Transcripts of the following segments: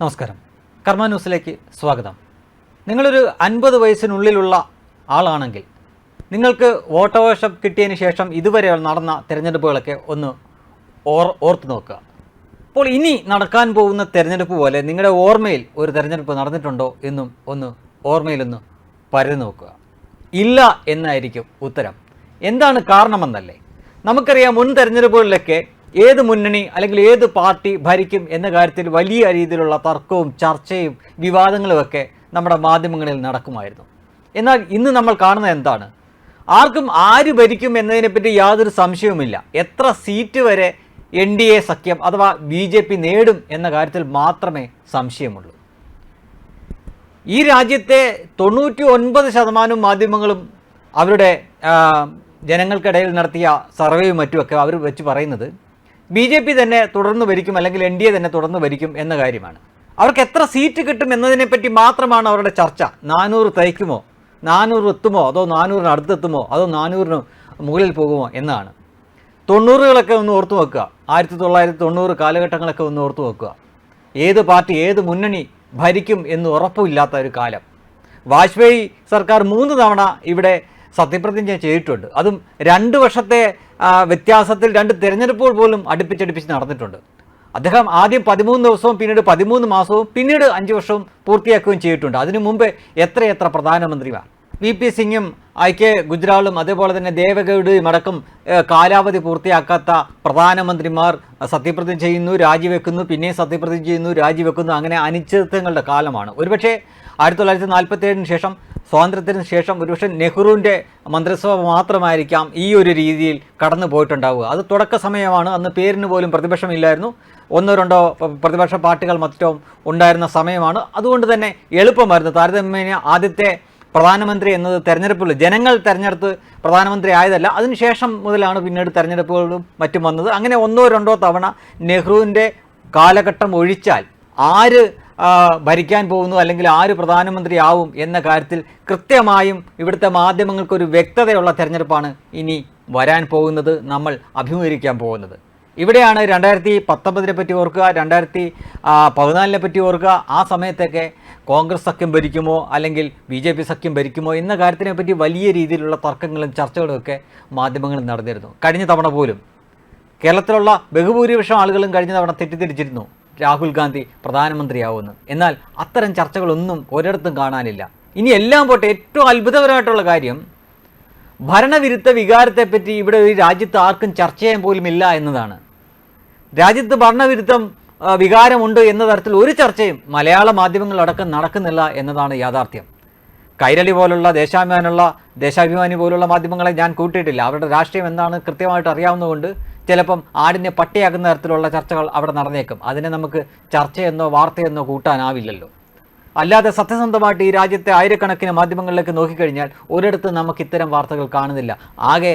നമസ്കാരം. കർമ്മ ന്യൂസിലേക്ക് സ്വാഗതം. നിങ്ങളൊരു അൻപത് വയസ്സിനുള്ളിലുള്ള ആളാണെങ്കിൽ നിങ്ങൾക്ക് വോട്ടവകാശം കിട്ടിയതിന് ശേഷം ഇതുവരെ നടന്ന തിരഞ്ഞെടുപ്പുകളൊക്കെ ഒന്ന് ഓർ ഓർത്ത് നോക്കുക. അപ്പോൾ ഇനി നടക്കാൻ പോകുന്ന തിരഞ്ഞെടുപ്പ് പോലെ നിങ്ങളുടെ ഓർമ്മയിൽ ഒരു തിരഞ്ഞെടുപ്പ് നടന്നിട്ടുണ്ടോ എന്നും ഒന്ന് ഓർമ്മയിലൊന്ന് പരതി നോക്കുക. ഇല്ല എന്നായിരിക്കും ഉത്തരം. എന്താണ് കാരണമെന്നല്ലേ? നമുക്കറിയാം മുൻ തെരഞ്ഞെടുപ്പുകളിലൊക്കെ ഏത് മുന്നണി അല്ലെങ്കിൽ ഏത് പാർട്ടി ഭരിക്കും എന്ന കാര്യത്തിൽ വലിയ രീതിയിലുള്ള തർക്കവും ചർച്ചയും വിവാദങ്ങളുമൊക്കെ നമ്മുടെ മാധ്യമങ്ങളിൽ നടക്കുമായിരുന്നു. എന്നാൽ ഇന്ന് നമ്മൾ കാണുന്നത് എന്താണ്? ആർക്കും ആര് ഭരിക്കും എന്നതിനെപ്പറ്റി യാതൊരു സംശയവുമില്ല. എത്ര സീറ്റ് വരെ എൻ ഡി എ സഖ്യം അഥവാ ബി ജെ പി നേടും എന്ന കാര്യത്തിൽ മാത്രമേ സംശയമുള്ളൂ. ഈ രാജ്യത്തെ തൊണ്ണൂറ്റി ഒൻപത് ശതമാനം മാധ്യമങ്ങളും അവരുടെ ജനങ്ങൾക്കിടയിൽ നടത്തിയ സർവേയും മറ്റുമൊക്കെ അവർ വെച്ച് പറയുന്നത് ബി ജെ പി തന്നെ തുടർന്ന് ഭരിക്കും അല്ലെങ്കിൽ എൻ ഡി എ തന്നെ തുടർന്ന് ഭരിക്കും എന്ന കാര്യമാണ്. അവർക്ക് എത്ര സീറ്റ് കിട്ടും എന്നതിനെപ്പറ്റി മാത്രമാണ് അവരുടെ ചർച്ച. നാനൂറ് തയ്ക്കുമോ? നാനൂറ് എത്തുമോ? അതോ നാനൂറിന് അടുത്തെത്തുമോ? അതോ നാനൂറിന് മുകളിൽ പോകുമോ എന്നാണ്. തൊണ്ണൂറുകളൊക്കെ ഒന്ന് ഓർത്തു വെക്കുക. ആയിരത്തി തൊള്ളായിരത്തി തൊണ്ണൂറ് കാലഘട്ടങ്ങളൊക്കെ ഒന്ന് ഓർത്തു വെക്കുക. ഏത് പാർട്ടി ഏത് മുന്നണി ഭരിക്കും എന്ന് ഉറപ്പില്ലാത്ത ഒരു കാലം. വാജ്പേയി സർക്കാർ മൂന്ന് തവണ ഇവിടെ സത്യപ്രതിജ്ഞ ചെയ്തിട്ടുണ്ട്. അതും രണ്ട് വർഷത്തെ വ്യത്യാസത്തിൽ രണ്ട് തിരഞ്ഞെടുപ്പുകൾ പോലും അടുപ്പിച്ചടുപ്പിച്ച് നടന്നിട്ടുണ്ട്. അദ്ദേഹം ആദ്യം പതിമൂന്ന് ദിവസവും പിന്നീട് പതിമൂന്ന് മാസവും പിന്നീട് അഞ്ച് വർഷവും പൂർത്തിയാക്കുകയും ചെയ്തിട്ടുണ്ട്. അതിനു മുമ്പ് എത്രയെത്ര പ്രധാനമന്ത്രിമാർ? വി പി സിംഗും ഐ കെ ഗുജ്റാളും അതേപോലെ തന്നെ ദേവഗൌഡയും അടക്കം കാലാവധി പൂർത്തിയാക്കാത്ത പ്രധാനമന്ത്രിമാർ സത്യപ്രതിജ്ഞ ചെയ്യുന്നു രാജിവെക്കുന്നു പിന്നെയും സത്യപ്രതിജ്ഞ ചെയ്യുന്നു രാജിവെക്കുന്നു. അങ്ങനെ അനിശ്ചിതത്വങ്ങളുടെ കാലമാണ്. ഒരുപക്ഷെ ആയിരത്തി തൊള്ളായിരത്തി നാൽപ്പത്തി ഏഴിന് ശേഷം സ്വാതന്ത്ര്യത്തിന് ശേഷം ഒരുപക്ഷെ നെഹ്റുവിന്റെ മന്ത്രിസഭ മാത്രമായിരിക്കാം ഈ ഒരു രീതിയിൽ കടന്നു പോയിട്ടുണ്ടാവുക. അത് തുടക്ക സമയമാണ്. അന്ന് പേരിന് പോലും പ്രതിപക്ഷമില്ലായിരുന്നു. ഒന്നോ രണ്ടോ പ്രതിപക്ഷ പാർട്ടികൾ മറ്റോ ഉണ്ടായിരുന്ന സമയമാണ്. അതുകൊണ്ട് തന്നെ എളുപ്പമായിരുന്നു. താരതമ്യേന ആദ്യത്തെ പ്രധാനമന്ത്രി എന്നത് തെരഞ്ഞെടുപ്പിൽ ജനങ്ങൾ തെരഞ്ഞെടുത്ത് പ്രധാനമന്ത്രി ആയതല്ല. അതിനുശേഷം മുതലാണ് പിന്നീട് തെരഞ്ഞെടുപ്പുകളും മറ്റും വന്നത്. അങ്ങനെ ഒന്നോ രണ്ടോ തവണ നെഹ്റുവിന്റെ കാലഘട്ടം ഒഴിച്ചാൽ ആര് ഭരിക്കാൻ പോകുന്നു അല്ലെങ്കിൽ ആര് പ്രധാനമന്ത്രി ആവും എന്ന കാര്യത്തിൽ കൃത്യമായും ഇവിടുത്തെ മാധ്യമങ്ങൾക്കൊരു വ്യക്തതയുള്ള തെരഞ്ഞെടുപ്പാണ് ഇനി വരാൻ പോകുന്നത് നമ്മൾ അഭിമുഖീകരിക്കാൻ പോകുന്നത്. ഇവിടെയാണ് രണ്ടായിരത്തി പത്തൊമ്പതിനെ പറ്റി ഓർക്കുക രണ്ടായിരത്തി പതിനാലിനെ പറ്റി ഓർക്കുക. ആ സമയത്തൊക്കെ കോൺഗ്രസ് സഖ്യം ഭരിക്കുമോ അല്ലെങ്കിൽ ബി ജെ പി സഖ്യം ഭരിക്കുമോ എന്ന കാര്യത്തിനെ പറ്റി വലിയ രീതിയിലുള്ള തർക്കങ്ങളും ചർച്ചകളും ഒക്കെ മാധ്യമങ്ങളിൽ നടന്നിരുന്നു. കഴിഞ്ഞ തവണ പോലും കേരളത്തിലുള്ള ബഹുഭൂരിപക്ഷം ആളുകളും കഴിഞ്ഞ തവണ തെറ്റിദ്ധരിച്ചിരുന്നു. രാഹുൽ ഗാന്ധി പ്രധാനമന്ത്രിയാവുമെന്ന് എന്നാൽ അത്തരം ചർച്ചകളൊന്നും ഒരിടത്തും കാണാനില്ല. ഇനി എല്ലാം പോട്ടെ ഏറ്റവും അത്ഭുതകരമായിട്ടുള്ള കാര്യം ഭരണവിരുദ്ധ വികാരത്തെപ്പറ്റി ഇവിടെ ഒരു രാജ്യത്ത് ആർക്കും ചർച്ച ചെയ്യാൻ പോലും ഇല്ല എന്നതാണ്. രാജ്യത്ത് ഭരണവിരുദ്ധം വികാരമുണ്ട് എന്ന തരത്തിൽ ഒരു ചർച്ചയും മലയാള മാധ്യമങ്ങളടക്കം നടക്കുന്നില്ല എന്നതാണ് യാഥാർത്ഥ്യം. കൈരളി പോലുള്ള ദേശാഭിമാനുള്ള ദേശാഭിമാനി പോലുള്ള മാധ്യമങ്ങളെ ഞാൻ കൂട്ടിയിട്ടില്ല. അവരുടെ രാഷ്ട്രീയം എന്താണ് കൃത്യമായിട്ട് അറിയാവുന്നതുകൊണ്ട് ചിലപ്പം ആടിനെ പട്ടിയാക്കുന്ന തരത്തിലുള്ള ചർച്ചകൾ അവിടെ നടന്നേക്കും. അതിനെ നമുക്ക് ചർച്ചയെന്നോ വാർത്തയെന്നോ കൂട്ടാനാവില്ലല്ലോ. അല്ലാതെ സത്യസന്ധമായിട്ട് ഈ രാജ്യത്തെ ആയിരക്കണക്കിന് മാധ്യമങ്ങളിലേക്ക് നോക്കിക്കഴിഞ്ഞാൽ ഒരിടത്ത് നമുക്ക് ഇത്തരം വാർത്തകൾ കാണുന്നില്ല. ആകെ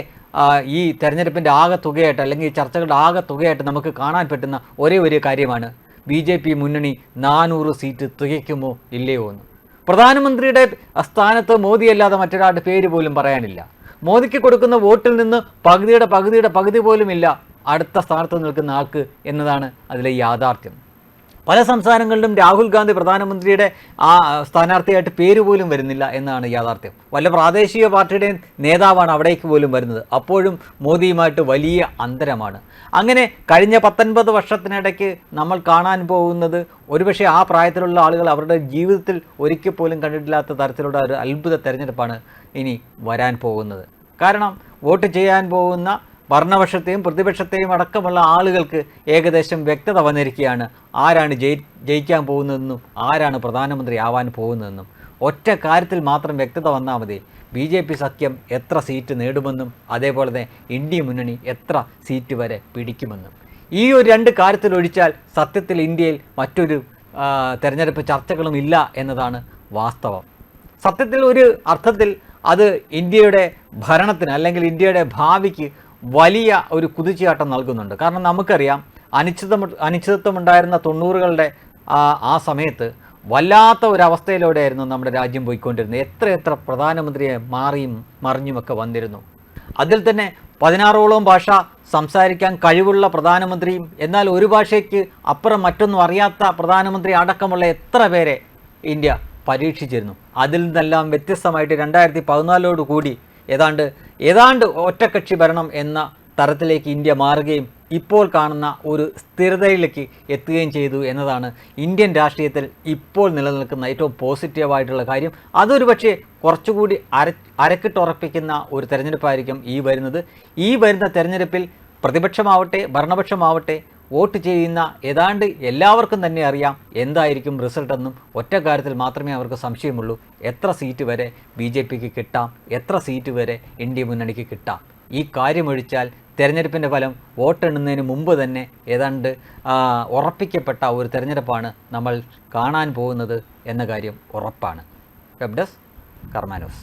ഈ തെരഞ്ഞെടുപ്പിന്റെ ആകെ തുകയായിട്ട് അല്ലെങ്കിൽ ഈ ചർച്ചകളുടെ ആകെ തുകയായിട്ട് നമുക്ക് കാണാൻ പറ്റുന്ന ഒരേ ഒരു കാര്യമാണ് ബി ജെ പി മുന്നണി നാനൂറ് സീറ്റ് തികയ്ക്കുമോ ഇല്ലയോ എന്ന്. പ്രധാനമന്ത്രിയുടെ സ്ഥാനത്ത് മോദിയല്ലാതെ മറ്റൊരാളുടെ പേര് പോലും പറയാനില്ല. മോദിക്ക് കൊടുക്കുന്ന വോട്ടിൽ നിന്ന് പകുതിയുടെ പകുതിയുടെ പകുതി പോലും ഇല്ല അടുത്ത സ്ഥാനത്ത് നിൽക്കുന്ന ആൾക്ക് എന്നതാണ് അതിലെ യാഥാർത്ഥ്യം. പല സംസ്ഥാനങ്ങളിലും രാഹുൽ ഗാന്ധി പ്രധാനമന്ത്രിയുടെ ആ സ്ഥാനാർത്ഥിയായിട്ട് പേര് പോലും വരുന്നില്ല എന്നാണ് യാഥാർത്ഥ്യം. വല്ല പ്രാദേശിക പാർട്ടിയുടെയും നേതാവാണ് അവിടേക്ക് പോലും വരുന്നത്. അപ്പോഴും മോദിയുമായിട്ട് വലിയ അന്തരമാണ്. അങ്ങനെ കഴിഞ്ഞ പത്തൊൻപത് വർഷത്തിനിടയ്ക്ക് നമ്മൾ കാണാൻ പോകുന്നത് ഒരുപക്ഷെ ആ പ്രായത്തിലുള്ള ആളുകൾ അവരുടെ ജീവിതത്തിൽ ഒരിക്കൽ പോലും കണ്ടിട്ടില്ലാത്ത തരത്തിലുള്ള ഒരു അത്ഭുത തെരഞ്ഞെടുപ്പാണ് ഇനി വരാൻ പോകുന്നത്. കാരണം വോട്ട് ചെയ്യാൻ പോകുന്ന ഭരണപക്ഷത്തെയും പ്രതിപക്ഷത്തെയും അടക്കമുള്ള ആളുകൾക്ക് ഏകദേശം വ്യക്തത വന്നിരിക്കുകയാണ്. ആരാണ് ജയി ജയിക്കാൻ പോകുന്നതെന്നും ആരാണ് പ്രധാനമന്ത്രി ആവാൻ പോകുന്നതെന്നും. ഒറ്റ കാര്യത്തിൽ മാത്രം വ്യക്തത വന്നാൽ മതി. ബി ജെ പി സഖ്യം എത്ര സീറ്റ് നേടുമെന്നും അതേപോലെ തന്നെ ഇന്ത്യ മുന്നണി എത്ര സീറ്റ് വരെ പിടിക്കുമെന്നും. ഈ ഒരു രണ്ട് കാര്യത്തിൽ ഒഴിച്ചാൽ സത്യത്തിൽ ഇന്ത്യയിൽ മറ്റൊരു തെരഞ്ഞെടുപ്പ് ചർച്ചകളും ഇല്ല എന്നതാണ് വാസ്തവം. സത്യത്തിൽ ഒരു അർത്ഥത്തിൽ അത് ഇന്ത്യയുടെ ഭരണത്തിന് അല്ലെങ്കിൽ ഇന്ത്യയുടെ ഭാവിക്ക് വലിയ ഒരു കുതിച്ചുചാട്ടം നൽകുന്നുണ്ട്. കാരണം നമുക്കറിയാം അനിശ്ചിതം അനിശ്ചിതത്വമുണ്ടായിരുന്ന തൊണ്ണൂറുകളുടെ ആ സമയത്ത് വല്ലാത്ത ഒരവസ്ഥയിലൂടെയായിരുന്നു നമ്മുടെ രാജ്യം പോയിക്കൊണ്ടിരുന്നത്. എത്ര എത്ര പ്രധാനമന്ത്രിയെ മാറിയും മറിഞ്ഞുമൊക്കെ വന്നിരുന്നു. അതിൽ തന്നെ പതിനാറോളം ഭാഷ സംസാരിക്കാൻ കഴിവുള്ള പ്രധാനമന്ത്രിയും എന്നാൽ ഒരു ഭാഷയ്ക്ക് അപ്പുറം മറ്റൊന്നും അറിയാത്ത പ്രധാനമന്ത്രി അടക്കമുള്ള എത്ര പേരെ ഇന്ത്യ പരീക്ഷിച്ചിരുന്നു. അതിൽ നിന്നെല്ലാം വ്യത്യസ്തമായിട്ട് രണ്ടായിരത്തി പതിനാലോട് കൂടി ഏതാണ്ട് ഏതാണ്ട് ഒറ്റക്കക്ഷി ഭരണം എന്ന തരത്തിലേക്ക് ഇന്ത്യ മാറുകയും ഇപ്പോൾ കാണുന്ന ഒരു സ്ഥിരതയിലേക്ക് എത്തുകയും ചെയ്തു എന്നതാണ് ഇന്ത്യൻ രാഷ്ട്രീയത്തിൽ ഇപ്പോൾ നിലനിൽക്കുന്ന ഏറ്റവും പോസിറ്റീവായിട്ടുള്ള കാര്യം. അതൊരു പക്ഷേ കുറച്ചുകൂടി അര അരക്കിട്ടുറപ്പിക്കുന്ന ഒരു തെരഞ്ഞെടുപ്പായിരിക്കും ഈ വരുന്നത്. ഈ വരുന്ന തെരഞ്ഞെടുപ്പിൽ പ്രതിപക്ഷമാവട്ടെ ഭരണപക്ഷമാവട്ടെ വോട്ട് ചെയ്യുന്ന ഏതാണ്ട് എല്ലാവർക്കും തന്നെ അറിയാം എന്തായിരിക്കും റിസൾട്ട് എന്നും ഒറ്റ കാര്യത്തിൽ മാത്രമേ അവർക്ക് സംശയമുള്ളൂ. എത്ര സീറ്റ് വരെ ബി ജെ പിക്ക് കിട്ടാം? എത്ര സീറ്റ് വരെ ഇന്ത്യ മുന്നണിക്ക് കിട്ടാം? ഈ കാര്യമൊഴിച്ചാൽ തെരഞ്ഞെടുപ്പിന്റെ ഫലം വോട്ടെണ്ണുന്നതിന് മുമ്പ് തന്നെ ഏതാണ്ട് ഉറപ്പിക്കപ്പെട്ട ഒരു തെരഞ്ഞെടുപ്പാണ് നമ്മൾ കാണാൻ പോകുന്നത് എന്ന കാര്യം ഉറപ്പാണ്. Web desk കർമാനോസ്